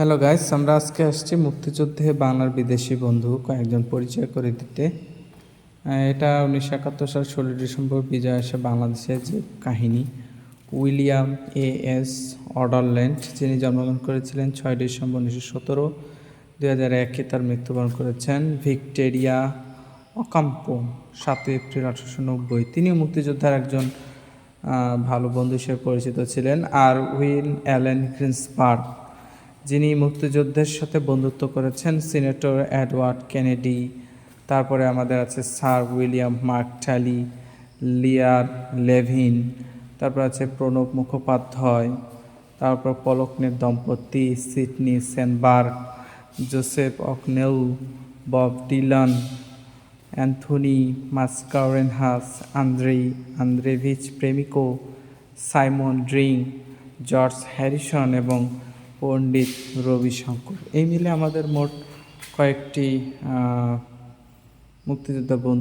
Hello guys আমরা আজকে আসছি মুক্তিযুদ্ধে বাংলার বিদেশি বন্ধু কয়েকজন পরিচয় করে দিতে। এটা উনিশশো একাত্তর সাল ষোলো ডিসেম্বর বিজয় আসে বাংলাদেশের যে কাহিনী। উইলিয়াম এ এস অর্ডারল্যান্ড যিনি জন্মগ্রহণ করেছিলেন ছয় ডিসেম্বর উনিশশো সতেরো, দুই হাজার একে তার মৃত্যুবরণ করেছেন ভিক্টোরিয়া অকাম্পো, সাতই এপ্রিল আঠারোশো নব্বই। তিনিও মুক্তিযোদ্ধার একজন ভালো বন্ধু হিসেবে পরিচিত ছিলেন। আর উইল অ্যালেন গ্রিন্সবার্গ যিনি মুক্তিযুদ্ধের সাথে বন্ধুত্ব করেছেন সিনেটর অ্যাডওয়ার্ড কেনেডি। তারপরে আমাদের আছে sir William Mark Tully Lear Levin, তারপর আছে প্রণব মুখোপাধ্যায়, তারপর পলকনের দম্পতি Sydney সেনবার্গ, Joseph অকনেউ Bob Dylan, Anthony Mascarenhas, Andre, আন্দ্রেভিচ প্রেমিকো, সাইমন ড্রিং, জর্জ হ্যারিসন এবং পণ্ডিত রবিশঙ্কর। এই মিলে আমাদের মোট কয়েকটি মুক্তিযোদ্ধা বন্ধু